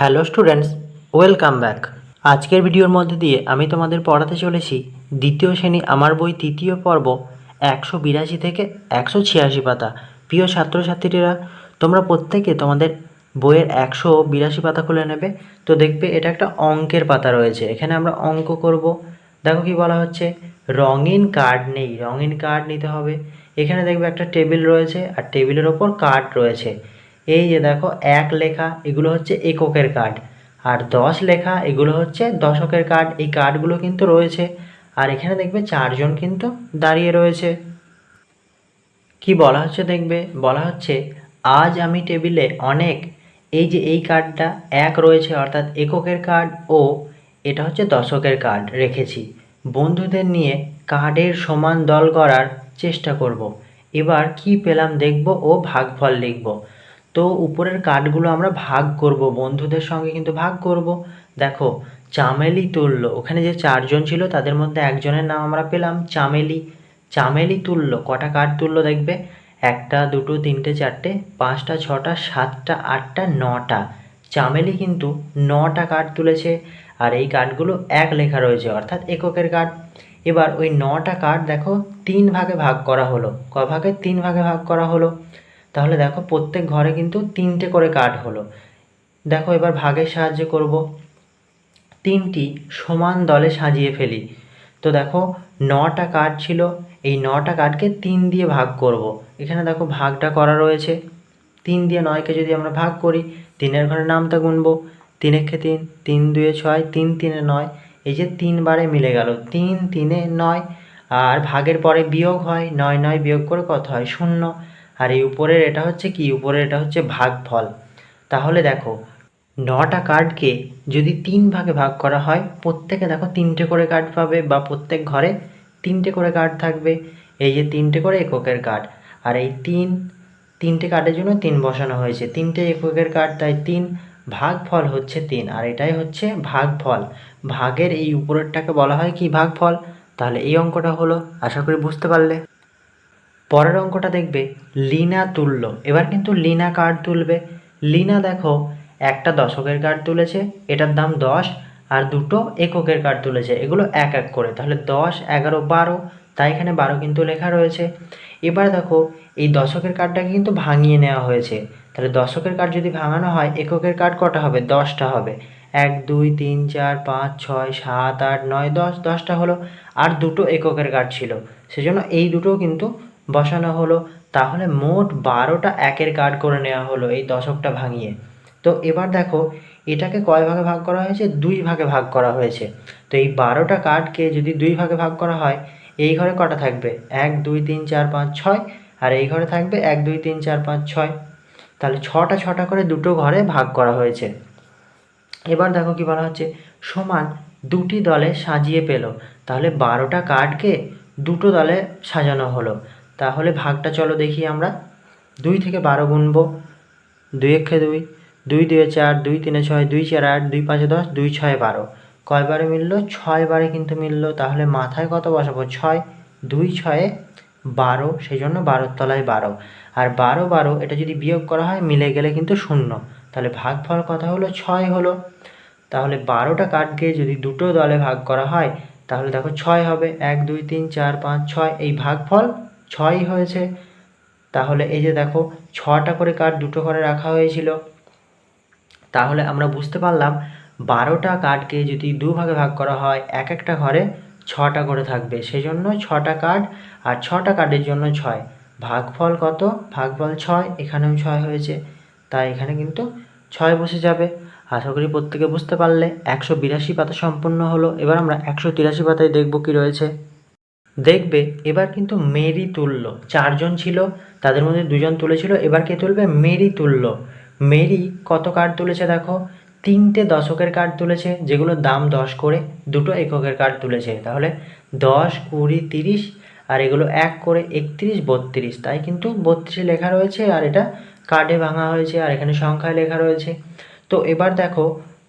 Hello students, welcome back. আজকের ভিডিওর মধ্যে দিয়ে আমি তোমাদের পড়াতে চলেছি দ্বিতীয় শ্রেণি আমার বই তৃতীয় পর্ব একশো বিরাশি থেকে একশো ছিয়াশি পাতা। প্রিয় ছাত্রছাত্রীরা, তোমরা প্রত্যেকে তোমাদের বইয়ের একশো বিরাশি পাতা খুলে নেবে। তো দেখবে এটা একটা অঙ্কের পাতা রয়েছে। এখানে আমরা অঙ্ক করব। দেখো কি বলা হচ্ছে? রঙিন কার্ড নেই। রঙিন কার্ড নিতে হবে। এখানে দেখবে একটা টেবিল রয়েছে, আর টেবিলের ওপর কার্ড রয়েছে। এই যে দেখো, এক লেখা, এগুলো হচ্ছে এককের কার্ড আর দশ লেখা, এগুলো হচ্ছে দশকের কার্ড এই কার্ডগুলো কিন্তু রয়েছে। আর এখানে দেখবে চারজন কিন্তু দাঁড়িয়ে রয়েছে। কি বলা হচ্ছে দেখবে? বলা হচ্ছে, আজ আমি টেবিলে অনেক এই যে এই কার্ডটা এক রয়েছে, অর্থাৎ এককের কার্ড ও এটা হচ্ছে দশকের কার্ড রেখেছি। বন্ধুদের নিয়ে কার্ডের সমান দল করার চেষ্টা করব। এবার কি পেলাম দেখব ও ভাগফল লিখব। তো উপরের কার্ডগুলো আমরা ভাগ করব, বন্ধুদের সঙ্গে কিন্তু ভাগ করব। দেখো, চামেলি তুল্য, ওখানে যে চারজন ছিল তাদের মধ্যে একজনের নাম আমরা পেলাম চামেলি। চামেলি তুল্য, কটা কার্ড তুললো দেখবে? একটা, দুটো, তিনটে, চারটে, পাঁচটা, ছটা, সাতটা, আটটা, নটা। চামেলি কিন্তু নটা কার্ড তুলেছে আর এই কার্ডগুলো এক লেখা রয়েছে, অর্থাৎ এককের কার্ড এবার ওই নটা কার্ড দেখো, তিন ভাগে ভাগ করা হলো। ক ভাগে তিন ভাগে ভাগ করা হলো। তাহলে দেখো প্রত্যেক ঘরে কিন্তু তিনটে করে কার্ড হলো। দেখো এবার ভাগের সাহায্যে করব। তিনটি সমান দলে সাজিয়ে ফেলি। তো দেখো নটা কার্ড ছিল, এই নটা কার্ডকে তিন দিয়ে ভাগ করব। এখানে দেখো ভাগটা করা রয়েছে। তিন দিয়ে নয়কে যদি আমরা ভাগ করি, তিনের ঘরে নামটা গুনবো। তিন একে তিন তিন দুয়ে ছয়, তিন তিনে নয়, এই যে তিনবারে মিলে গেল। তিন তিনে নয়, আর ভাগের পরে বিয়োগ হয়, নয় নয় বিয়োগ করে কত হয়? শূন্য। আর এই উপরের এটা হচ্ছে কি? উপরের এটা হচ্ছে ভাগফল। তাহলে দেখো, নটা কার্ডকে যদি তিন ভাগে ভাগ করা হয়, প্রত্যেকে দেখো তিনটে করে কার্ড পাবে বা প্রত্যেক ঘরে তিনটে করে কার্ড থাকবে। এই যে তিনটে করে এককের কার্ড, আর এই তিন, তিনটে কার্ডের জন্য তিন বসানো হয়েছে। তিনটে এককের কার্ড, তাই তিন ভাগফল হচ্ছে তিন, আর এটাই হচ্ছে ভাগফল। ভাগের এই উপরেরটাকে বলা হয় কি ভাগফল? তাহলে এই অঙ্কটা হলো, আশা করি বুঝতে পারলে। পরের অঙ্কটা দেখবে, লিনা তুলল এবার কিন্তু লিনা কার্ড তুলবে? লিনা দেখো, একটা দশকের কার্ড তুলেছে, এটার দাম দশ, আর দুটো এককের কার্ড তুলেছে, এগুলো এক এক করে। তাহলে দশ, এগারো, বারো, তাই এখানে বারো কিন্তু লেখা রয়েছে। এবার দেখো, এই দশকের কার্ডটাকে কিন্তু ভাঙিয়ে নেওয়া হয়েছে। তাহলে দশকের কার্ড যদি ভাঙানো হয়, এককের কার্ড কটা হবে? দশটা হবে। এক, দুই, তিন, চার, পাঁচ, ছয়, সাত, আট, নয়, দশ, দশটা হলো, আর দুটো এককের কার্ড ছিল। সেজন্য এই দুটো কিন্তু বসানো হলো। তাহলে মোট বারোটা একের কার্ড করে নেওয়া হলো এই দশকটা ভাঙিয়ে। তো এবার দেখো, এটাকে কয় ভাগে ভাগ করা হয়েছে? দুই ভাগে ভাগ করা হয়েছে। তো এই বারোটা কার্ডকে যদি দুই ভাগে ভাগ করা হয়, এই ঘরে কটা থাকবে? এক, দুই, তিন, চার, পাঁচ, ছয়। আর এই ঘরে থাকবে এক, দুই, তিন, চার, পাঁচ, ছয়। তাহলে ছটা ছটা করে দুটো ঘরে ভাগ করা হয়েছে। এবার দেখো কি বলা হচ্ছে। সমান দুটি দলে সাজিয়ে পেল। তাহলে বারোটা কার্ডকে দুটো দলে সাজানো হলো। তাহলে ভাগটা চলো দেখি আমরা। দুই থেকে বারো গুনবো। দুই একে দুই। দুই দুয়ে চার, দুই তিনে ছয়, দুই চার আট, দুই পাঁচে দশ, দুই ছয় বারো। কয়বারে মিললো? ছয় বারে কিন্তু মিললো। তাহলে মাথায় কত বসাবো? ছয়, দুই ছয়ে বারো। সেই জন্য বারোর তলায় বারো। আর বারো বারো, এটা যদি বিয়োগ করা হয়, মিলে গেলে কিন্তু শূন্য। তাহলে ভাগফল কথা হলো? ছয় হলো। তাহলে বারোটা কার্ডকে যদি দুটো দলে ভাগ করা হয়, তাহলে দেখো ছয় হবে। এক, দুই, তিন, চার, পাঁচ, ছয়। এই ভাগফল ছয়ই হয়েছে। তাহলে এই যে দেখো, ছটা করে কার্ড দুটো ঘরে রাখা হয়েছিল। তাহলে আমরা বুঝতে পারলাম, বারোটা কার্ডকে যদি দু ভাগে করা হয় এক একটা ঘরে ছটা করে থাকবে। সেই জন্য ছটা কার্ড আর ছটা কার্ডের জন্য ছয়। ভাগফল কত? ভাগফল ছয়, এখানেও ছয় হয়েছে। তাই এখানে কিন্তু ছয় বসে যাবে। আশা করি প্রত্যেকে বুঝতে পারলে, একশো বিরাশি পাতা সম্পূর্ণ হলো। এবার আমরা একশো তিরাশি পাতায় দেখব কি রয়েছে। দেখবে, এবার কিন্তু মেরি তুলল চারজন ছিল, তাদের মধ্যে দুজন তুলেছিল, এবার কে তুলবে? মেরি তুলল মেরি কত কার্ড তুলেছে দেখো? তিনটে দশকের কার্ড তুলেছে যেগুলোর দাম দশ করে, দুটো এককের কার্ড তুলেছে। তাহলে দশ, কুড়ি, তিরিশ, আর এগুলো এক করে একত্রিশ, বত্রিশ। তাই কিন্তু বত্রিশে লেখা রয়েছে, আর এটা কার্ডে ভাঙা হয়েছে, আর এখানে সংখ্যায় লেখা রয়েছে। তো এবার দেখো,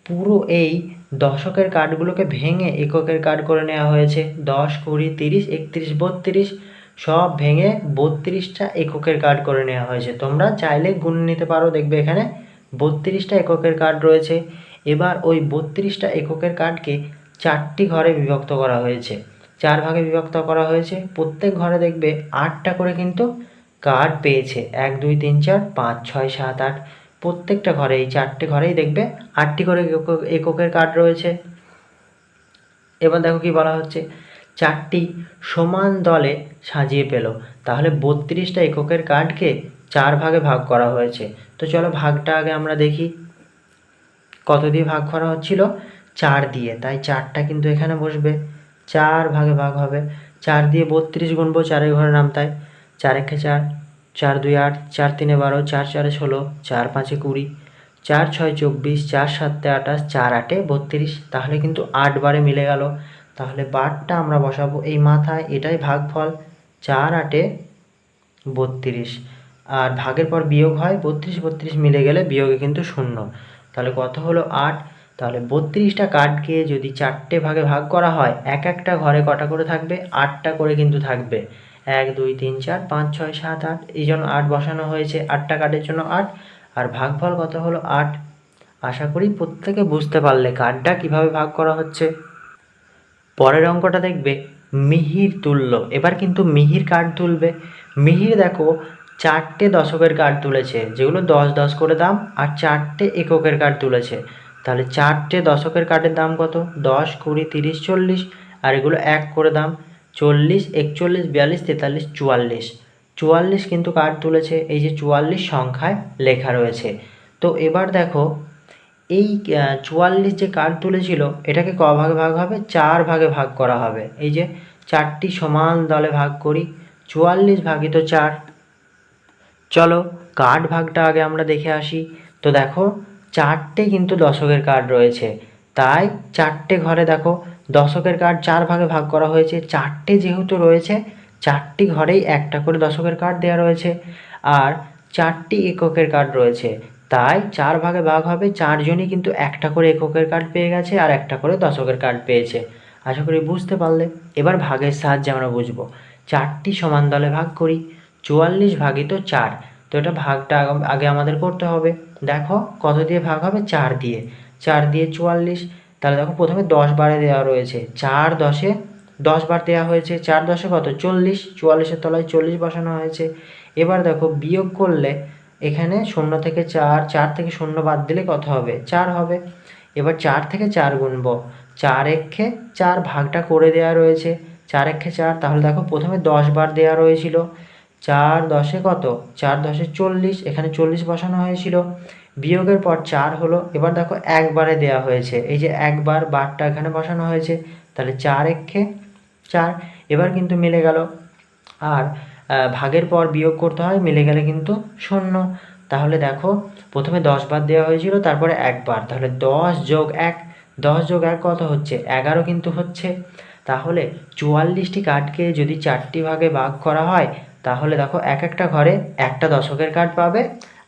পুরো এই দশকের কার্ডগুলোকে ভেঙে এককের কার্ড করে নেওয়া হয়েছে। দশ, কুড়ি, তিরিশ, একত্রিশ, বত্রিশ, সব ভেঙে বত্রিশটা এককের কার্ড করে নেওয়া হয়েছে। তোমরা চাইলে গুণ নিতে পারো, দেখবে এখানে বত্রিশটা এককের কার্ড রয়েছে। এবার ওই বত্রিশটা এককের কার্ডকে চারটি ঘরে বিভক্ত করা হয়েছে। চার ভাগে বিভক্ত করা হয়েছে। প্রত্যেক ঘরে দেখবে আটটা করে কিন্তু কার্ড পেয়েছে। এক, দুই, তিন, চার, পাঁচ, ছয়, সাত, আট প্রত্যেকটা ঘরে, এই চারটে ঘরেই দেখবে আটটি করে একক- এককের কার্ড রয়েছে। এবার দেখো কি বলা হচ্ছে, চারটি সমান দলে সাজিয়ে পেল। তাহলে বত্রিশটা এককের কার্ডকে চার ভাগে ভাগ করা হয়েছে। তো চলো ভাগটা আগে আমরা দেখি, কত দিয়ে ভাগ করা হচ্ছিল? চার দিয়ে। তাই চারটা কিন্তু এখানে বসবে। চার ভাগে ভাগ হবে। চার দিয়ে বত্রিশ গুনবো চারের ঘরে নাম তাই চার একে চার। চার দুই আট, চার তিনে বারো, চার চারে ষোলো, চার পাঁচে কুড়ি, চার ছয় চব্বিশ, চার সাতে আঠাশ, চার আটে বত্রিশ। তাহলে কিন্তু আট বারে মিলে গেল। তাহলে বারটা আমরা বসাবো। এই মাথায় এটাই ভাগফল, চার আটে বত্রিশ। আর ভাগের পর বিয়োগ হয়, বত্রিশ বত্রিশ মিলে গেলে বিয়োগে কিন্তু শূন্য। তাহলে কত হলো আট? তাহলে বত্রিশটা কার্ডকে যদি চারটে ভাগে ভাগ করা হয়, এক একটা ঘরে কটা করে থাকবে? আটটা করে কিন্তু থাকবে। এক, দুই, তিন, চার, পাঁচ, ছয়, সাত, আট। এই জন্য আট বসানো হয়েছে। আটটা কার্ডের জন্য আট। আর ভাগফল কত হলো? আট। আশা করি প্রত্যেকে বুঝতে পারলে কার্ডটা কীভাবে ভাগ করা হচ্ছে। পরের অঙ্কটা দেখবে। মিহির তুল্য। এবার কিন্তু মিহির কার্ড তুলবে। মিহির দেখো, চারটে দশকের কার্ড তুলেছে, যেগুলো দশ দশ করে দাম, আর চারটে এককের কার্ড তুলেছে। তাহলে চারটে দশকের কার্ডের দাম কত? দশ, কুড়ি, তিরিশ, চল্লিশ। আর এগুলো এক করে দাম। চল্লিশ, একচল্লিশ, বিয়াল্লিশ, তেতাল্লিশ, চুয়াল্লিশ। চুয়াল্লিশ কিন্তু কার্ড তুলেছে? এই যে চুয়াল্লিশ সংখ্যায় লেখা রয়েছে। তো এবার দেখো, এই চুয়াল্লিশ যে কার্ড তুলেছিল, এটাকে ক ভাগে ভাগ হবে? চার ভাগে ভাগ করা হবে। এই যে চারটি সমান দলে ভাগ করি। চুয়াল্লিশ ভাগিত চার। চলো কার্ড ভাগটা আগে আমরা দেখে আসি। তো দেখো, চারটে কিন্তু দশকের কার্ড রয়েছে। তাই চারটে ঘরে দেখো দশকের কার্ড চার ভাগে ভাগ করা হয়েছে। চারটে যেহেতু রয়েছে, চারটি ঘরেই একটা করে দশকের কার্ড দেওয়া রয়েছে আর চারটি এককের কার্ড রয়েছে। তাই চার ভাগে ভাগ হবে, চারজনই কিন্তু একটা করে এককের কার্ড পেয়ে গেছে আর একটা করে দশকের কার্ড পেয়েছে। আশা করি বুঝতে পারলে। এবার ভাগের সাহায্যে আমরা বুঝব। চারটি সমান দলে ভাগ করি, চুয়াল্লিশ ভাগিত চার। তো এটা ভাগটা আগে আমাদের করতে হবে। দেখো কত দিয়ে ভাগ হবে? চার দিয়ে। চার দিয়ে চুয়াল্লিশ তাহলে দেখো প্রথমে দশ বারে দেওয়া রয়েছে। চার দশে দশ বার দেওয়া হয়েছে। চার দশে কত? চল্লিশ। চুয়াল্লিশের তলায় চল্লিশ বসানো হয়েছে। এবার দেখো বিয়োগ করলে এখানে শূন্য থেকে চার চার থেকে শূন্য বাদ দিলে কত হবে? চার হবে। এবার চার থেকে চার গুনবো। চার একে চার ভাগটা করে দেওয়া রয়েছে। চার একে চার, তাহলে দেখো প্রথমে দশ বার দেওয়া রয়েছিল। চার দশে কত? চার দশে চল্লিশ। এখানে চল্লিশ বসানো হয়েছিল। বিয়োগের পর চার হলো, এবার দেখো একবারে দেওয়া হয়েছে। এই যে একবার বারটা এখানে বসানো হয়েছে, তাহলে চার একে চার, এবার কিন্তু মিলে গেল। আর ভাগের পর বিয়োগ করতে হয়, মিলে গেলে কিন্তু শূন্য। তাহলে দেখো, প্রথমে দশ বার দেওয়া হয়েছিল, তারপরে একবার। তাহলে দশ যোগ এক, দশ যোগ এক কত হচ্ছে? এগারো কিন্তু হচ্ছে। তাহলে চুয়াল্লিশটি কাঠকে যদি চারটি ভাগে ভাগ করা হয়, তাহলে দেখো এক একটা ঘরে একটা দশকের কাঠ পাবে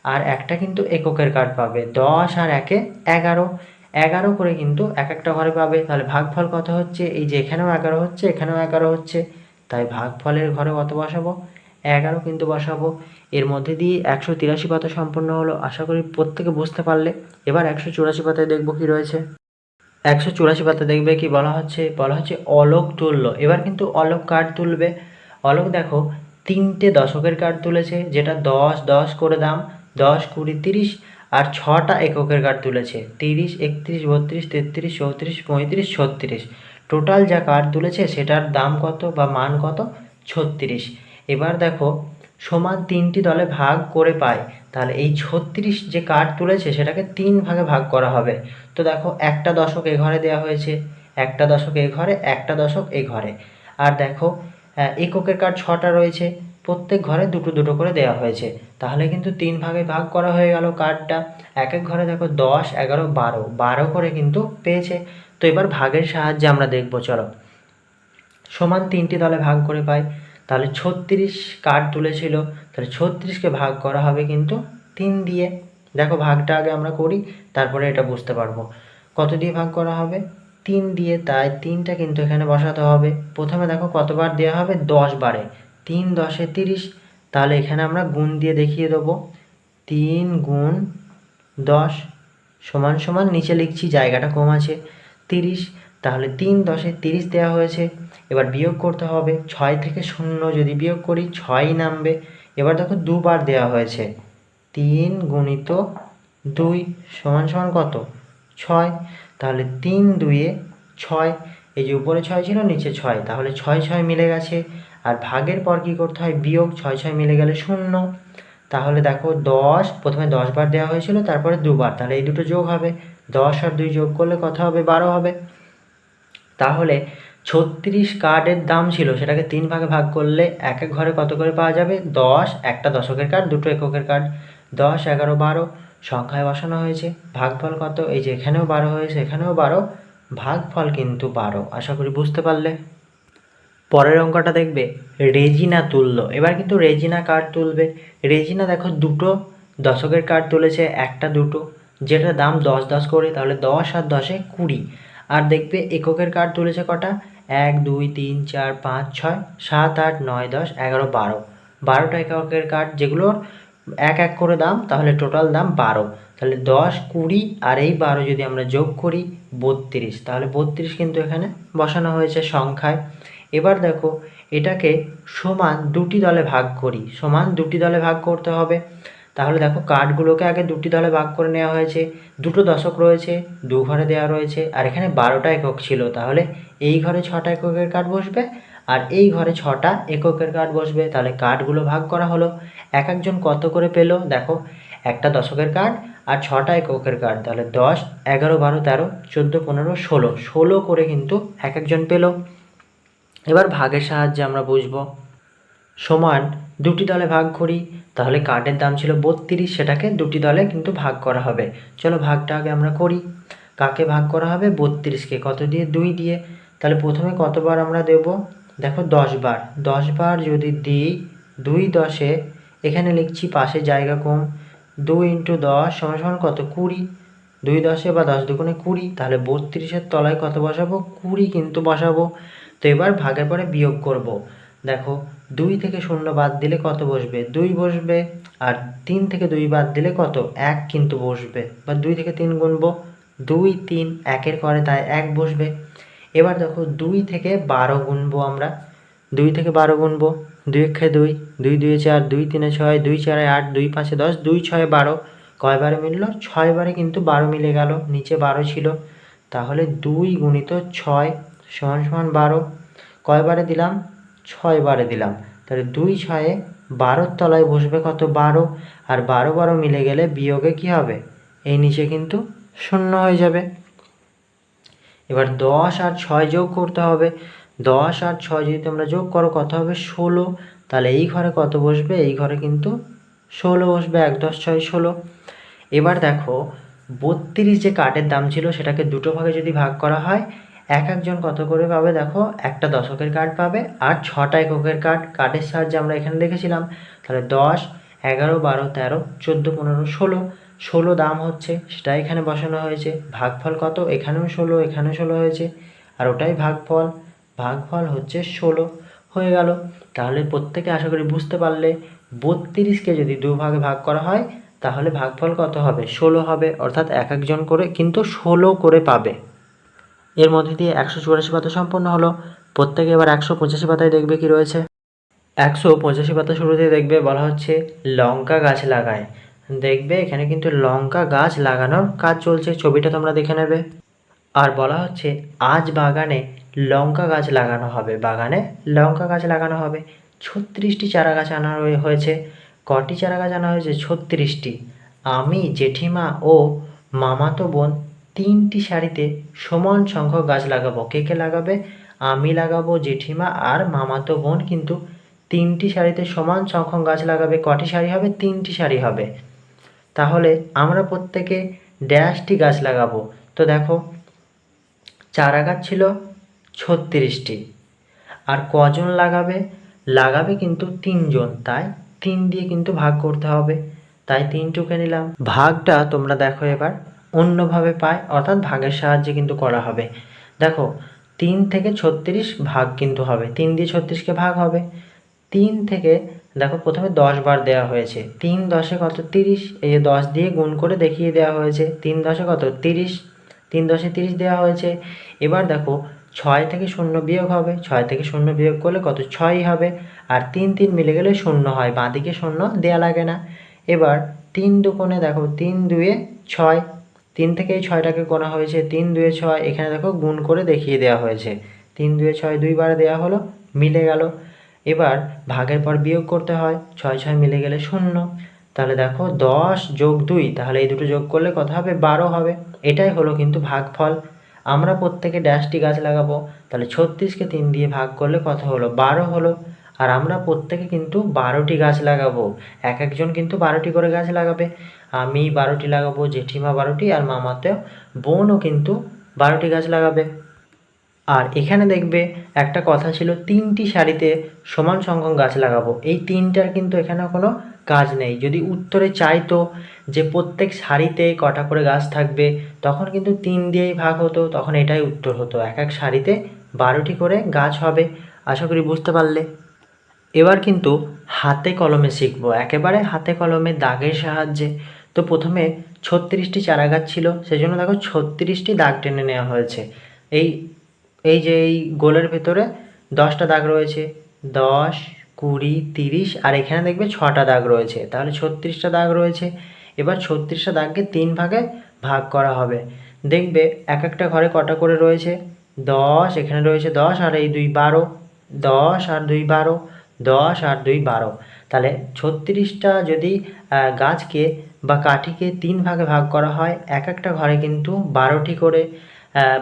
আর একটা কিন্তু এককের কার্ড পাবে। দশ আর একে এগারো। এগারো করে কিন্তু এক একটা ঘরে পাবে। তাহলে ভাগফল কত হচ্ছে? এই যে এখানেও এগারো হচ্ছে, এখানেও এগারো হচ্ছে। তাই ভাগফলের ঘরে কত বসাবো? এগারো কিন্তু বসাবো। এর মধ্যে দিয়ে একশো তিরাশি পাতা সম্পূর্ণ হলো। আশা করি প্রত্যেকে বুঝতে পারলে। এবার একশো চুরাশি পাতায় দেখব কি রয়েছে। একশো চুরাশি পাতা দেখবে কি বলা হচ্ছে? বলা হচ্ছে অলোক তুললো এবার কিন্তু অলোক কার্ড তুলবে? অলোক দেখো, তিনটে দশকের কার্ড তুলেছে, যেটা দশ দশ করে দাম। দশ, কুড়ি, তিরিশ আর ছটা এককের কার্ড তুলেছে। তিরিশ, একত্রিশ, বত্রিশ, তেত্রিশ, চৌত্রিশ, পঁয়ত্রিশ, ছত্রিশ। টোটাল যা কার্ড তুলেছে সেটার দাম কত বা মান কত? ছত্রিশ। এবার দেখো, সমান তিনটি দলে ভাগ করে পায় তাহলে এই ছত্রিশ যে কার্ড তুলেছে সেটাকে তিন ভাগে ভাগ করা হবে। তো দেখো, একটা দশক এ ঘরে দেওয়া হয়েছে, একটা দশক এ ঘরে, একটা দশক এ ঘরে। আর দেখো এককের কার্ড ছটা রয়েছে প্রত্যেক ঘরে দুটো দুটো করে দেওয়া হয়েছে। তাহলে কিন্তু তিন ভাগে ভাগ করা হয়ে গেল কার্ডটা এক এক ঘরে দেখো দশ, এগারো, বারো। বারো করে কিন্তু পেয়েছে। তো এবার ভাগের সাহায্যে আমরা দেখব, চলো। সমান তিনটি দলে ভাগ করে পাই। তাহলে ছত্রিশ কার্ড তুলেছিল। তাহলে ছত্রিশকে ভাগ করা হবে কিন্তু তিন দিয়ে। দেখো ভাগটা আগে আমরা করি, তারপরে এটা বুঝতে পারব। কত দিয়ে ভাগ করা হবে? তিন দিয়ে। তাই তিনটা কিন্তু এখানে বসাতে হবে। প্রথমে দেখো কতবার দেওয়া হবে? দশ বারে। তিন দশে তিরিশ, তাহলে এখানে আমরা গুণ দিয়ে দেখিয়ে দেবো। তিন গুণ দশ সমান সমান নিচে লিখছি, জায়গাটা কম আছে, তিরিশ। তাহলে তিন দশে তিরিশ দেওয়া হয়েছে, এবার বিয়োগ করতে হবে। ছয় থেকে শূন্য যদি বিয়োগ করি, ছয়ই নামবে। এবার দেখো দুবার দেওয়া হয়েছে। তিন গুণিত দুই সমান সমান কত? ছয়। তাহলে তিন দুইয়ে ছয়, এই যে উপরে ছয় ছিল, নিচে ছয়। তাহলে ছয় ছয় মিলে গেছে। আর ভাগের পর কী করতে হয়? বিয়োগ ছয় ছয় মিলে গেলে শূন্য। তাহলে দেখো দশ, প্রথমে দশ বার দেওয়া হয়েছিল, তারপরে দুবার। তাহলে এই দুটো যোগ হবে। দশ আর দুই যোগ করলে কত হবে? বারো হবে। তাহলে ছত্রিশ কার্ডের দাম ছিল, সেটাকে তিন ভাগে ভাগ করলে এক এক ঘরে কত করে পাওয়া যাবে? দশ, একটা দশকের কার্ড, দুটো এককের কার্ড। দশ, এগারো, বারো, সংখ্যায় বসানো হয়েছে। ভাগফল কত? এই যে এখানেও বারো হয়েছে, এখানেও বারো। ভাগফল কিন্তু বারো। আশা করি বুঝতে পারলে। পরের অঙ্কটা দেখবে, রেজিনা তুললো। এবার কিন্তু রেজিনা কার্ড তুলবে? রেজিনা দেখো দুটো দশকের কার্ড তুলেছে, একটা দুটো। যেটার দাম দশ দশ করে, তাহলে দশ আর দশে কুড়ি। আর দেখবে এককের কার্ড তুলেছে কটা? এক, দুই, তিন, চার, পাঁচ, ছয়, সাত, আট, নয়, দশ, এগারো, বারো। বারোটা এককের কার্ড যেগুলোর এক এক করে দাম, তাহলে টোটাল দাম বারো। তাহলে দশ, কুড়ি আর এই বারো যদি আমরা যোগ করি, বত্রিশ। তাহলে বত্রিশ কিন্তু এখানে বসানো হয়েছে সংখ্যায়। এবার দেখো, এটাকে সমান দুটি দলে ভাগ করি। সমান দুটি দলে ভাগ করতে হবে। তাহলে দেখো, কার্ডগুলোকে আগে দুটি দলে ভাগ করে নেওয়া হয়েছে। দুটো দশক রয়েছে, দু ঘরে দেওয়া রয়েছে, আর এখানে বারোটা একক ছিল। তাহলে এই ঘরে ছটা এককের কার্ড বসবে, আর এই ঘরে ছটা এককের কার্ড বসবে। তাহলে কার্ডগুলো ভাগ করা হলো। এক একজন কত করে পেল? দেখো, একটা দশকের কার্ড আর ছটা এককের কার্ড। তাহলে দশ, এগারো, বারো, তেরো, চোদ্দ, পনেরো, ষোলো। ষোলো করে কিন্তু এক একজন পেল। এবার ভাগের সাহায্যে আমরা বুঝব। সমান দুটি দলে ভাগ করি, তাহলে কার্ডের দাম ছিল বত্রিশ, সেটাকে দুটি দলে কিন্তু ভাগ করা হবে। চলো ভাগটা আগে আমরা করি। কাকে ভাগ করা হবে? বত্রিশকে। কত দিয়ে? দুই দিয়ে। তাহলে প্রথমে কতবার আমরা দেব? দেখো দশ বার দশ বার যদি দিই, দুই দশে, এখানে লিখছি পাশে জায়গা কম। দুই ইন্টু দশ সমান সমান কত? কুড়ি। দুই দশে বা দশ দুগুণে কুড়ি, তাহলে বত্রিশের তলায় কত বসাবো? কুড়ি কিন্তু বসাবো। তো এবার ভাগের পরে বিয়োগ করব। দেখো, দুই থেকে শূন্য বাদ দিলে কত বসবে? দুই বসবে আর তিন থেকে দুই বাদ দিলে কত? এক কিন্তু বসবে। বা দুই থেকে তিন গুনবো। দুই, তিন, একের করে তাই এক বসবে। এবার দেখো, দুই থেকে বারো গুনবো আমরা। দুই থেকে বারো গুনবো। দুই একে দুই দুই দুই, চার, দুই, তিনে ছয়, দুই, চারে আট, দুই, পাঁচে দশ, দুই, ছয়, বারো। কয়বারে মিললো? ছয়বারে কিন্তু বারো মিলে গেল। নিচে বারো ছিল। তাহলে দুই গুণিত ছয় সমান সমান বারো। কয়বারে দিলাম? ছয় বারে দিলাম। তাহলে দুই ছয়ে বারোর তলায় বসবে কত? বারো। আর বারো বারো মিলে গেলে বিয়োগে কি হবে? এই নিচে কিন্তু শূন্য হয়ে যাবে। এবার দশ আর ছয় যোগ করতে হবে। দশ আর ছয় যদি তোমরা যোগ করো, কত হবে? ষোলো। তাহলে এই ঘরে কত বসবে? এই ঘরে কিন্তু ষোলো বসবে। এক, দশ, ছয়, ষোলো। এবার দেখো, বত্রিশ যে কাঠের দাম ছিল, সেটাকে দুটো ভাগে যদি ভাগ করা হয় এক একজন কত করে পাবে দেখো? একটা দশকের কার্ড পাবে আর ছটা এককের কার্ড কার্ডের সাহায্যে আমরা এখানে দেখেছিলাম। তাহলে দশ, এগারো, বারো, তেরো, চোদ্দ, পনেরো, ষোলো। ষোলো দাম হচ্ছে, সেটা এখানে বসানো হয়েছে। ভাগফল কত? এখানেও ষোলো এখানেও ষোলো হয়েছে। আর ওটাই ভাগফল। ভাগফল হচ্ছে ষোলো। হয়ে গেল। তাহলে প্রত্যেকে আশা করি বুঝতে পারলে বত্রিশকে যদি দু ভাগে ভাগ করা হয়, তাহলে ভাগফল কত হবে? ষোলো হবে। অর্থাৎ এক একজন করে, কিন্তু ষোলো করে পাবে। এর মধ্যে দিয়ে একশো চুরাশি পাতা সম্পন্ন হলো। প্রত্যেকে এবার একশো পঁচাশি পাতায় দেখবে কি রয়েছে। একশো পঁচাশি পাতা শুরুতে দেখবে বলা হচ্ছে লঙ্কা গাছ লাগায়। দেখবে এখানে কিন্তু লঙ্কা গাছ লাগানোর কাজ চলছে, ছবিটা তোমরা দেখে নেবে। আর বলা হচ্ছে আজ বাগানে লঙ্কা গাছ লাগানো হবে। বাগানে লঙ্কা গাছ লাগানো হবে। ছত্রিশটি চারা গাছ আনা হয়েছে। কটি চারা গাছ আনা হয়েছে? ছত্রিশটি। আমি জেঠিমা ও মামাতো বোন তিনটি সারিতে সমান সংখ্যক গাছ লাগাবো। কে কে লাগাবে? আমি লাগাবো জেঠিমা আর মামাতো বোন, কিন্তু তিনটি সারিতে সমান সংখ্যক গাছ লাগাবে কটি সারি হবে? তিনটি সারি হবে। তাহলে আমরা প্রত্যেকে ড্যাশটি গাছ লাগাবো। তো দেখো, চারা গাছ ছিল ছত্রিশটি। আর কজন লাগাবে? লাগাবে কিন্তু তিনজন। তাই তিন দিয়ে কিন্তু ভাগ করতে হবে। তাই তিনটুকে নিলাম। ভাগটা তোমরা দেখো এবার। অন্যভাবে পায়, অর্থাৎ ভাগের সাহায্যে কিন্তু করা হবে। দেখো, তিন থেকে ছত্রিশ ভাগ কিন্তু হবে। তিন দিয়ে ছত্রিশকে ভাগ হবে। তিন থেকে, দেখো প্রথমে দশ বার দেওয়া হয়েছে। তিন দশে কত? তিরিশ। এই দশ দিয়ে গুণ করে দেখিয়ে দেওয়া হয়েছে। তিন দশে কত? তিরিশ। তিন দশে তিরিশ দেওয়া হয়েছে। এবার দেখো, ছয় থেকে শূন্য বিয়োগ হবে। ছয় থেকে শূন্য বিয়োগ করলে কত? ছয়ই হবে। আর তিন তিন মিলে গেলে শূন্য হয়। বাঁদিকে শূন্য দেওয়া লাগে না। এবার তিন দুকোণে দেখো, তিন দুয়ে ছয়। তিন থেকে এই ছয়টাকে গোনা হয়েছে, তিন, দুয়ে ছয়, এখানে দেখো গুণ করে দেখিয়ে দেওয়া হয়েছে। তিন, দুয়ে ছয় দুইবার দেওয়া হলো, মিলে গেল। এবার ভাগের পর বিয়োগ করতে হয়, ছয় ছয় মিলে গেলে শূন্য। তাহলে দেখো দশ যোগ দুই, তাহলে এই দুটো যোগ করলে কত হবে? বারো হবে। এটাই হলো কিন্তু ভাগফল। আমরা প্রত্যেকে ড্যাশটি গাছ লাগাবো, তাহলে ছত্রিশকে তিন দিয়ে ভাগ করলে কত হলো? বারো হলো। আর আমরা প্রত্যেকে কিন্তু বারোটি গাছ লাগাবো। এক একজন কিন্তু বারোটি করে গাছ লাগাবে। আমি বারোটি লাগাবো, জেঠিমা বারোটি আর মামাতেও বোনও কিন্তু বারোটি গাছ লাগাবে। আর এখানে দেখবে একটা কথা ছিল, তিনটি সারিতে সমান সংখ্যক গাছ লাগাবো। এই তিনটার কিন্তু এখানে কোনো কাজ নেই। যদি উত্তরে চাইতো যে প্রত্যেক সারিতে কটা করে গাছ থাকবে, তখন কিন্তু তিন দিয়েই ভাগ হতো, তখন এটাই উত্তর হতো। এক এক সারিতে বারোটি করে গাছ হবে, আশা করি বুঝতে পারলে। এবার কিন্তু হাতে কলমে শিখব। একেবারে হাতে কলমে দাগের সাহায্যে তো প্রথমে ছত্রিশটি চারা গাছ ছিল, সেজন্য দেখো ছত্রিশটি দাগ টেনে নেওয়া হয়েছে। এই এই যে এই গোলের ভেতরে দশটা দাগ রয়েছে, দশ, কুড়ি, তিরিশ, আর এখানে দেখবে ছটা দাগ রয়েছে। তাহলে ছত্রিশটা দাগ রয়েছে, এবার ছত্রিশটা দাগকে তিন ভাগে ভাগ করা হবে। দেখবে এক একটা ঘরে কটা করে রয়েছে? দশ, এখানে রয়েছে দশ, আর এই দুই বারো, দশ, আর দুই বারো, দশ, আর দুই বারো। তাহলে ছত্রিশটা যদি গাছকে বা কাঠিকে তিন ভাগে ভাগ করা হয়, এক একটা ঘরে কিন্তু বারোটি করে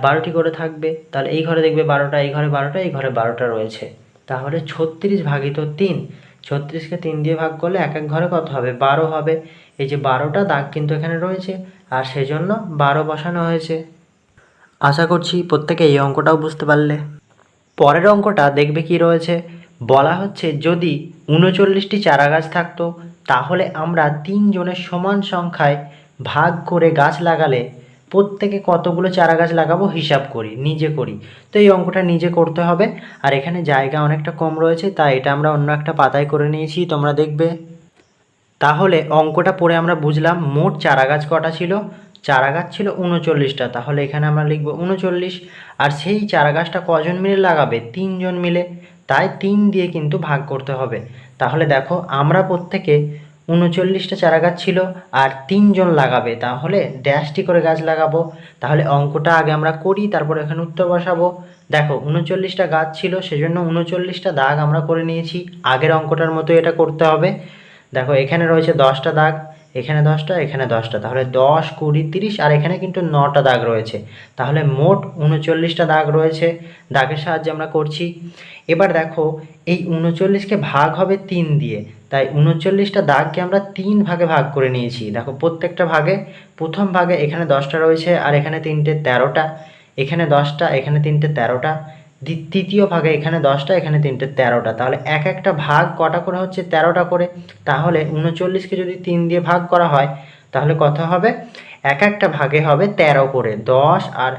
বারোটি করে থাকবে। তাহলে এই ঘরে দেখবে বারোটা, এই ঘরে বারোটা, এই ঘরে বারোটা রয়েছে। তাহলে ছত্রিশ ভাগিত তিন, ছত্রিশকে তিন দিয়ে ভাগ করলে এক এক ঘরে কত হবে? বারো হবে। এই যে বারোটা দাগ কিন্তু এখানে রয়েছে, আর সেজন্য বারো বসানো হয়েছে। আশা করছি প্রত্যেকে এই অঙ্কটাও বুঝতে পারলে। পরের অঙ্কটা দেখবে কি রয়েছে? বলা হচ্ছে যদি উনচল্লিশটি চারা গাছ থাকতো তাহলে আমরা তিনজনের সমান সংখ্যায় ভাগ করে গাছ লাগালে প্রত্যেকে কতগুলো চারা গাছ লাগাবো হিসাব করি, নিজে করি। তো এই অঙ্কটা নিজে করতে হবে। আর এখানে জায়গা অনেকটা কম রয়েছে, তাই এটা আমরা অন্য একটা পাতায় করে নিয়েছি, তোমরা দেখবে। তাহলে অঙ্কটা পড়ে আমরা বুঝলাম, মোট চারা গাছ কটা ছিল? চারা গাছ ছিল উনচল্লিশটা, তাহলে এখানে আমরা লিখব উনচল্লিশ। আর সেই চারা গাছটা কজন মিলে লাগাবে? তিনজন মিলে। তাই তিন দিয়ে কিন্তু ভাগ করতে হবে। তাহলে দেখো, আমরা প্রত্যেকে উনচল্লিশটা চারা গাছ ছিল আর তিনজন লাগাবে। তাহলে ড্যাশটি করে গাছ লাগাবো। তাহলে অঙ্কটা আগে আমরা করি, তারপর এখানে উত্তর বসাবো। দেখো, উনচল্লিশটা গাছ ছিল, সেজন্য উনচল্লিশটা দাগ আমরা করে নিয়েছি। আগের অঙ্কটার মতো এটা করতে হবে। দেখো, এখানে রয়েছে দশটা দাগ। এখানে দশটা এখানে দশটা। তাহলে দশ, কুড়ি, তিরিশ, আর এখানে কিন্তু নটা দাগ রয়েছে। তাহলে মোট উনচল্লিশটা দাগ রয়েছে। দাগের সাহায্যে আমরা করছি। এবার দেখো, এই উনচল্লিশকে ভাগ হবে তিন দিয়ে। তাই উনচল্লিশটা দাগকে আমরা তিন ভাগে ভাগ করে নিয়েছি। দেখো, প্রত্যেকটা ভাগে, প্রথম ভাগে এখানে দশটা রয়েছে, আর এখানে তিনটে তেরোটা। এখানে দশটা, এখানে তিনটে তেরোটা। তৃতীয় ভাগে এখানে দশটা, এখানে তিনটে, তেরোটা। তাহলে এক একটা ভাগ কটা করে হচ্ছে তেরোটা করে? তাহলে উনচল্লিশকে যদি তিন দিয়ে ভাগ করা হয়, তাহলে কত হবে? এক একটা ভাগে হবে তেরো করে। দশ আর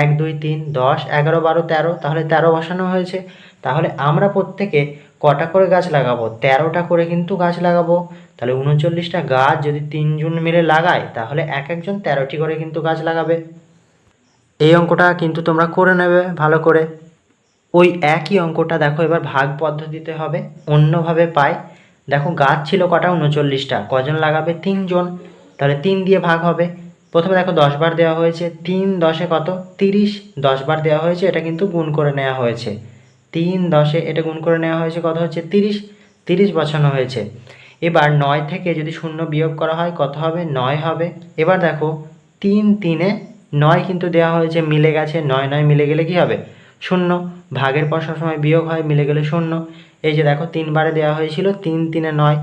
এক, দুই, তিন, দশ, এগারো, বারো, তেরো, তাহলে তেরো বসানো হয়েছে। তাহলে আমরা প্রত্যেকে কটা করে গাছ লাগাবো? তেরোটা করে কিন্তু গাছ লাগাবো। তাহলে উনচল্লিশটা গাছ যদি তিনজন মিলে লাগায়, তাহলে এক একজন তেরোটি করে কিন্তু গাছ লাগাবে। এই অঙ্কটা কিন্তু তোমরা করে নেবে ভালো করে। ওই একই অঙ্কটা দেখো, এবার ভাগ পদ্ধতিতে হবে। অন্যভাবে পাই। দেখো, গাছ ছিল কটা? উনচল্লিশটা। কজন লাগাবে? তিনজন। তাহলে তিন দিয়ে ভাগ হবে। প্রথমে দেখো, দশ বার দেওয়া হয়েছে। তিন দশে কত? তিরিশ। দশ বার দেওয়া হয়েছে, এটা কিন্তু গুণ করে নেওয়া হয়েছে। তিন দশে এটা গুণ করে নেওয়া হয়েছে, কত হচ্ছে? তিরিশ। তিরিশ বসানো হয়েছে। এবার নয় থেকে যদি শূন্য বিয়োগ করা হয়, কত হবে? নয় হবে। এবার দেখো, তিন তিনে নয় কিন্তু দেওয়া হয়েছে, মিলে গেছে। নয় নয় মিলে গেলে কি হবে? শূন্য। ভাগের পর সবসময় বিয়োগ হয়, মিলে গেলে শূন্য। এই যে দেখো, তিনবারে দেওয়া হয়েছিল, তিন তিনে নয়।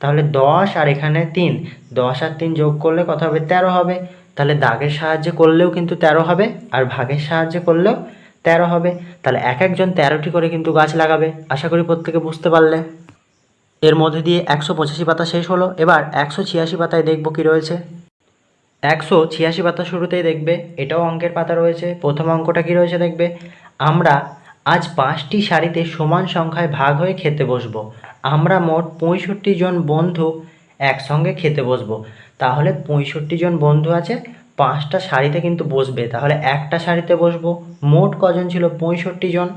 তাহলে দশ আর এখানে তিন। দশ আর তিন যোগ করলে কত হবে? তেরো হবে। তাহলে দাগের সাহায্যে করলেও কিন্তু তেরো হবে আর ভাগের সাহায্যে করলেও তেরো হবে। তাহলে এক একজন তেরোটি করে কিন্তু গাছ লাগাবে। আশা করি প্রত্যেকে বুঝতে পারলে। এর মধ্যে দিয়ে একশো পঁচাশি পাতা শেষ হলো। এবার একশো ছিয়াশি পাতায় দেখব কি রয়েছে। একশো ছিয়াশি পাতা শুরুতেই দেখবে, এটাও অঙ্কের পাতা রয়েছে। প্রথম অঙ্কটা কি রয়েছে দেখবে? আমরা আজ পাঁচটি সারিতে সমান সংখ্যায় ভাগ হয়ে খেতে বসবো। আমরা মোট পঁয়ষট্টি জন বন্ধু একসঙ্গে খেতে বসবো। তাহলে পঁয়ষট্টি জন বন্ধু আছে, পাঁচটা সারিতে কিন্তু বসবে। তাহলে একটা সারিতে বসবো। মোট কজন ছিল পঁয়ষট্টি জন?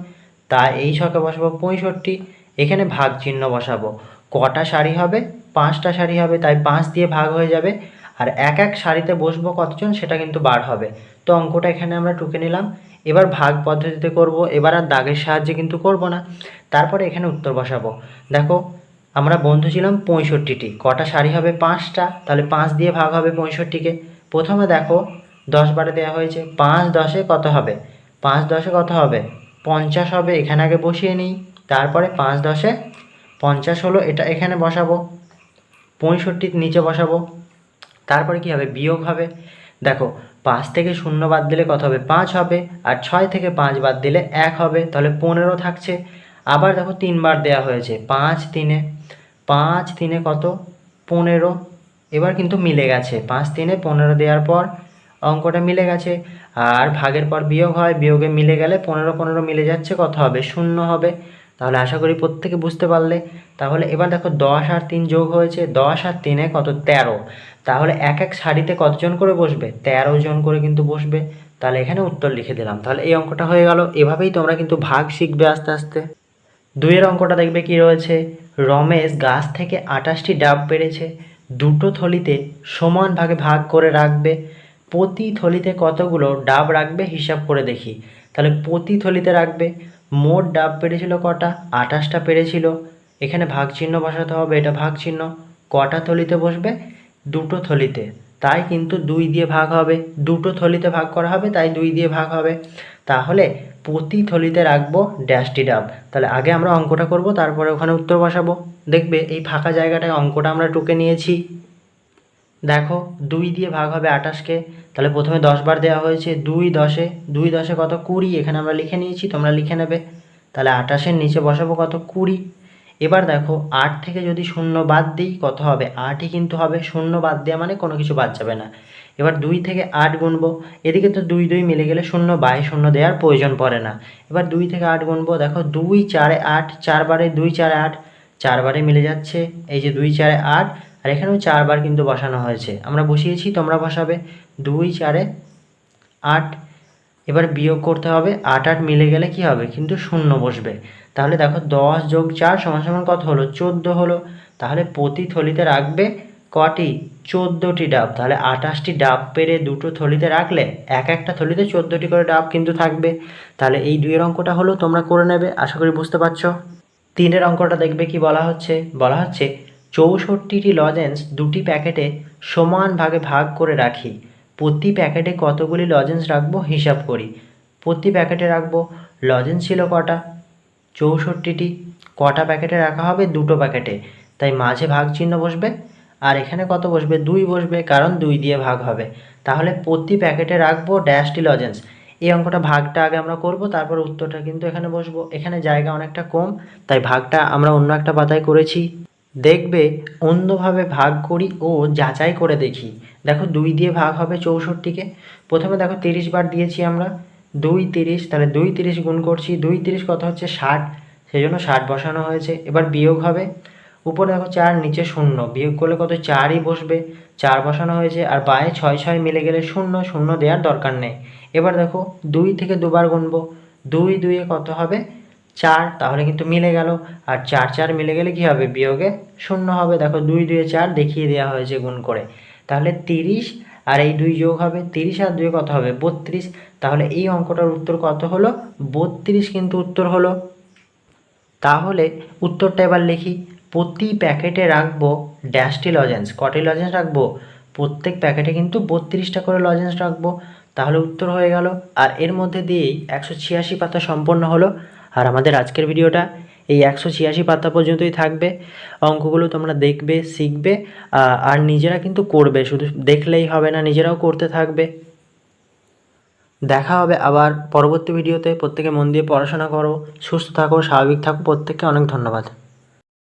তা এই ছকে বসাবো পঁয়ষট্টি। এখানে ভাগ চিহ্ন বসাবো। কটা শাড়ি হবে? পাঁচটা শাড়ি হবে, তাই পাঁচ দিয়ে ভাগ হয়ে যাবে। আর এক এক শাড়িতে বসবো কতজন সেটা কিন্তু বার হবে। তো অঙ্কটা এখানে আমরা টুকে নিলাম। এবার ভাগ পদ্ধতিতে করব, এবার আর দাগের সাহায্যে কিন্তু করব না। তারপরে এখানে উত্তর বসাবো। দেখো, আমরা বন্ধু ছিলাম পঁয়ষট্টিটি। কটা শাড়ি হবে পাঁচটা? তাহলে পাঁচ দিয়ে ভাগ হবে পঁয়ষট্টিকে। প্রথমে দেখো, দশ বারে দেওয়া হয়েছে। পাঁচ দশে কত হবে? পাঁচ দশে কত হবে? পঞ্চাশ হবে, এখানে আগে বসিয়ে নিই। তারপরে পাঁচ দশে পঞ্চাশ হলো, এটা এখানে বসাবো। পঁয়ষট্টির নিচে বসাবো। তারপরে কি হবে? বিয়োগ হবে। দেখো পাঁচ থেকে শূন্য বাদ দিলে কত হবে? পাঁচ হবে। আর ছয় থেকে পাঁচ বাদ দিলে এক হবে। তাহলে পনেরো থাকছে। আবার দেখো তিনবার দেয়া হয়েছে। পাঁচ তিনে পাঁচ তিনে কত? পনেরো। এবার কিন্তু মিলে গেছে। পাঁচ তিনে পনেরো দেওয়ার পর অঙ্কটা মিলে গেছে। আর ভাগের পর বিয়োগ হয়। বিয়োগে মিলে গেলে পনেরো পনেরো মিলে যাচ্ছে। কত হবে? শূন্য হবে। তাহলে আশা করি প্রত্যেকে বুঝতে পারলে। তাহলে এবার দেখো দশ আর তিন যোগ হয়েছে, দশ আর তিনে কত? তেরো। তাহলে এক এক সারিতে কতজন করে বসবে? তেরো জন করে কিন্তু বসবে। তাহলে এখানে উত্তর লিখে দিলাম। তাহলে এই অঙ্কটা হয়ে গেল। এভাবেই তোমরা কিন্তু ভাগ শিখবে আস্তে আস্তে। দুইয়ের অঙ্কটা দেখবে কি রয়েছে? রমেশ গাছ থেকে আটাশটি ডাব পেরেছে। দুটো থলিতে সমান ভাগে ভাগ করে রাখবে। প্রতি থলিতে কতগুলো ডাব রাখবে? হিসাব করে দেখি। তাহলে প্রতি থলিতে রাখবে মোট ডাব পেরেছিল কটা? আঠাশটা পেরেছিল। এখানে ভাগ চিহ্ন বসাতে হবে, এটা ভাগ চিহ্ন কটা থলিতে বসবে? দুটো থলিতে। তাই কিন্তু দুই দিয়ে ভাগ হবে। দুটো থলিতে ভাগ করা হবে, তাই দুই দিয়ে ভাগ হবে। তাহলে প্রতি থলিতে রাখব ড্যাশটি ডাব। তাহলে আগে আমরা অঙ্কটা করব, তারপরে ওখানে উত্তর বসাবো। দেখবে এই ফাঁকা জায়গাটায় অঙ্কটা আমরা টুকে নিয়েছি। দেখো, দুই দিয়ে ভাগ হবে আটাশকে তাহলে প্রথমে দশ বার দেওয়া হয়েছে, দুই দশে দুই দশে কত? কুড়ি, এখানে আমরা লিখে নিয়েছি, তোমরা লিখে নেবে। তাহলে আটাশের নিচে বসাবো কত? কুড়ি। এবার দেখো, আট থেকে যদি শূন্য বাদ দিই, কত হবে? আটই কিন্তু হবে, শূন্য বাদ দেওয়া মানে কোনো কিছু বাদ যাবে না। এবার দুই থেকে আট গুনবো, এদিকে তো দুই দুই মিলে গেলে শূন্য বাই শূন্য দেওয়ার প্রয়োজন পড়ে না। এবার দুই থেকে আট গুনবো, দেখো, দুই চারে আট, চারবারে দুই চারে আট, চারবারে মিলে যাচ্ছে, এই যে দুই চারে আট আর এখানেও চারবার কিন্তু বসানো হয়েছে। আমরা বসিয়েছি, তোমরা বসাবে। দুই, চারে আট, এবার বিয়োগ করতে হবে। আট আট মিলে গেলে কি হবে? কিন্তু শূন্য বসবে। তাহলে দেখো, দশ যোগ চার সমান সমান কত হলো? চোদ্দ হলো। তাহলে প্রতি থলিতে রাখবে কটি? চোদ্দোটি ডাব। তাহলে আঠাশটি ডাব পেরে দুটো থলিতে রাখলে এক একটা থলিতে চোদ্দোটি করে ডাব কিন্তু থাকবে। তাহলে এই দুইয়ের অঙ্কটা হলো, তোমরা করে নেবে। আশা করি বুঝতে পারছ। তিনের অঙ্কটা দেখবে কি বলা হচ্ছে? বলা হচ্ছে চৌষট্টিটি লজেন্স দুটি প্যাকেটে সমান ভাগে ভাগ করে রাখি। প্রতি প্যাকেটে কতগুলি লজেন্স রাখব হিসাব করি। প্রতি প্যাকেটে রাখব লজেন্স ছিল কটা? চৌষট্টিটি। কটা প্যাকেটে রাখা হবে? দুটো প্যাকেটে তাই মাঝে ভাগ চিহ্ন বসবে আর এখানে কত বসবে? দুই বসবে, কারণ দুই দিয়ে ভাগ হবে। তাহলে প্রতি প্যাকেটে রাখব ড্যাশটি লজেন্স এই অঙ্কটা ভাগটা আগে আমরা করব, তারপর উত্তরটা কিন্তু এখানে বসবো। এখানে জায়গা অনেকটা কম, তাই ভাগটা আমরা অন্য একটা পাতায় করেছি। দেখবে অন্যভাবে ভাগ করি ও যাচাই করে দেখি। দেখো দুই দিয়ে ভাগ হবে চৌষট্টিকে। প্রথমে দেখো তিরিশ বার দিয়েছি আমরা। দুই তিরিশ, তাহলে দুই তিরিশ গুণ করছি, দুই তিরিশ কত হচ্ছে? ষাট। সেই জন্য ষাট বসানো হয়েছে। এবার বিয়োগ হবে। উপরে দেখো চার, নিচে শূন্য। বিয়োগ করলে কত? চারই বসবে। চার বসানো হয়েছে আর বায়ে ছয় ছয় মিলে গেলে শূন্য। শূন্য দেওয়ার দরকার নেই। এবার দেখো দুই থেকে দুবার গুনবো। দুই, দুইয়ে কত হবে? চার, তাহলে কিন্তু মিলে গেল। আর চার চার মিলে গেলে কি হবে? বিয়োগে শূন্য হবে। দেখো, দুই, দুয়ে চার দেখিয়ে দেওয়া হয়েছে গুণ করে। তাহলে তিরিশ, আর এই দুই যোগ হবে তিরিশ, আর দুয়ে কত হবে? বত্রিশ। তাহলে এই অঙ্কটার উত্তর কত হলো? বত্রিশ কিন্তু উত্তর হলো। তাহলে উত্তরটা এবার লিখি। প্রতি প্যাকেটে রাখব ড্যাশটি লজেন্স। কটি লজেন্স রাখব? প্রত্যেক প্যাকেটে কিন্তু বত্রিশটা করে লজেন্স রাখব। তাহলে উত্তর হয়ে গেল। আর এর মধ্যে দিয়েই একশো ছিয়াশি পাতা সম্পন্ন হলো। আর আমাদের আজকের ভিডিওটা এই একশো ছিয়াশি পাতা পর্যন্তই থাকবে। অঙ্কগুলো তোমরা দেখবে, শিখবে আর নিজেরা কিন্তু করবে, শুধু দেখলেই হবে না, নিজেরাও করতে থাকবে। দেখা হবে আবার পরবর্তী ভিডিওতে। প্রত্যেকে মন দিয়ে পড়াশোনা করো, সুস্থ থাকো, স্বাভাবিক থাকো। প্রত্যেককে অনেক ধন্যবাদ।